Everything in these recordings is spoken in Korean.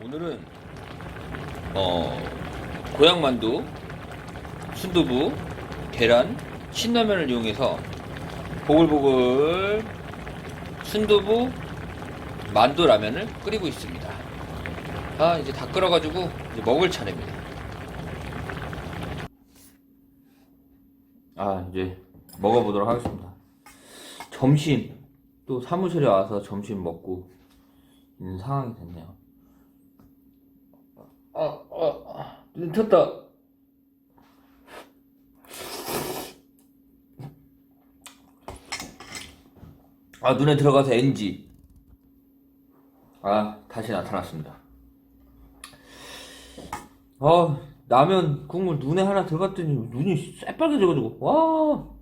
오늘은 어 고향 만두, 순두부, 계란, 신라면을 이용해서 보글보글 순두부 만두 라면을 끓이고 있습니다. 아 이제 다 끓어가지고 이제 먹을 차례입니다. 아 이제 먹어보도록 하겠습니다. 점심 또 사무실에 와서 점심 먹고 있는 상황이 됐네요. 아, 텄다. 아, 눈에 들어가서 NG. 아, 다시 나타났습니다. 아, 라면 국물 눈에 하나 들어갔더니 눈이 새빨개져가지고, 와.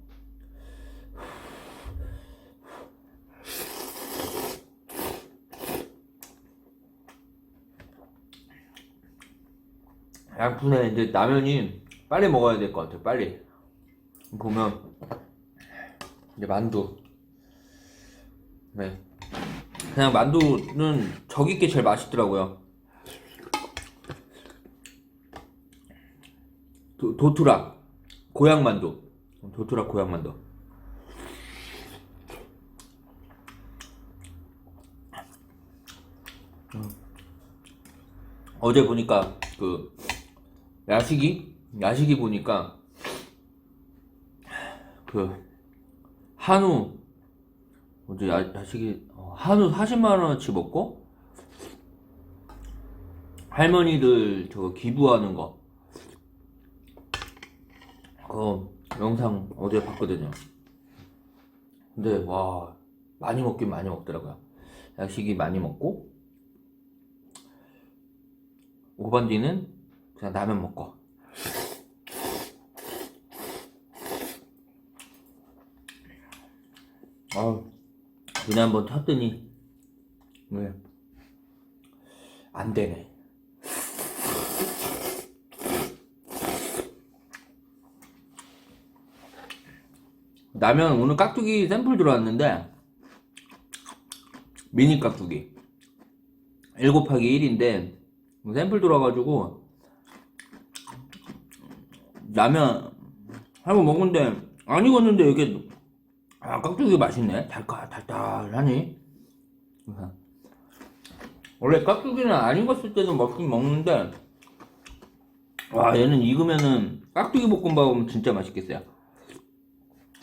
양푼에 이제 라면이 빨리 먹어야 될 것 같아요. 빨리 보면 이제 만두. 네. 그냥 만두는 저기 게 제일 맛있더라고요. 도, 도투락 고향 만두. 도투락 고향 만두. 어제 보니까 그 야식이 야식이 보니까 그 한우 어제 야, 야식이 어, 한우 40만 원어치 먹고 할머니들 저거 기부하는 거 그거 영상 어제 봤거든요. 근데 와 많이 먹긴 많이 먹더라고요. 야식이 많이 먹고 오반디는 그냥 라면 먹고. 아우 눈에 한번 탔더니 왜? 안 되네. 라면 오늘 깍두기 샘플 들어왔는데 미니 깍두기. 1 곱하기 1인데 샘플 들어와가지고 라면 한번 먹은데 안 익었는데 이게 아 깍두기 맛있네. 달까 달달하니? 원래 깍두기는 안 익었을 때도 먹긴 먹는데 와 얘는 익으면은 깍두기 볶음밥은 진짜 맛있겠어요.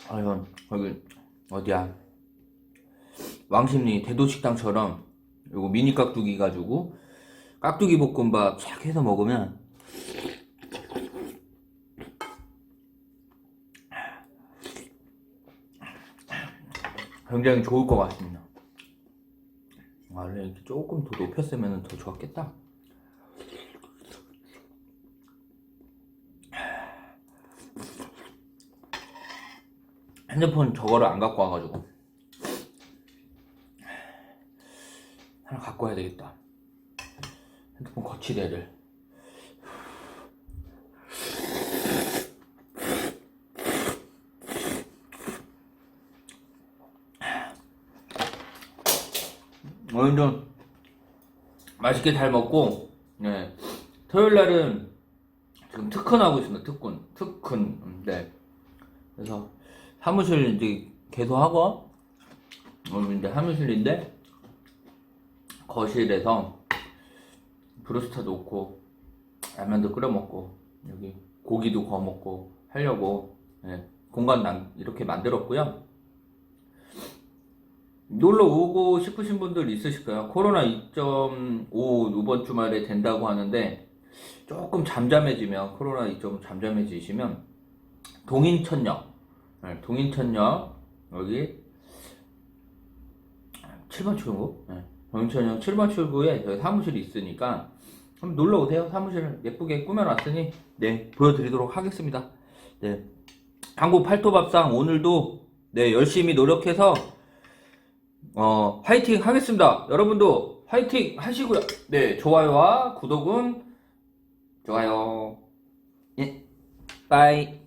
아유 거기 어디야? 왕십리 대도식당처럼 요거 미니 깍두기 가지고 깍두기 볶음밥 쫙 해서 먹으면 굉장히 좋을 것 같습니다. 원래 조금 더 높였으면 더 좋았겠다. 핸드폰 저거를 안 갖고 와가지고 하나 갖고 와야 되겠다. 핸드폰 거치대를. 오늘 좀 맛있게 잘 먹고 네. 토요일 날은 지금 특훈하고 있습니다. 특훈, 특훈. 음, 네. 그래서 사무실 이제 개소하고 오늘 이제 사무실인데 거실에서 브루스타 놓고 라면도 끓여 먹고 여기 고기도 구워 먹고 하려고 네, 공간 난 이렇게 만들었고요. 놀러 오고 싶으신 분들 있으실까요? 코로나 2.5 이번 주말에 된다고 하는데 조금 잠잠해지면 코로나 2.5 잠잠해지시면 동인천역 네, 동인천역 여기 7번 출구 네, 동인천역 7번 출구에 저희 사무실이 있으니까 한번 놀러 오세요 사무실 예쁘게 꾸며놨으니 네 보여드리도록 하겠습니다 네 한국 팔도밥상 오늘도 네 열심히 노력해서 어, 화이팅 하겠습니다. 여러분도 화이팅 하시고요. 네, 좋아요와 구독은 좋아요. 예, 빠이.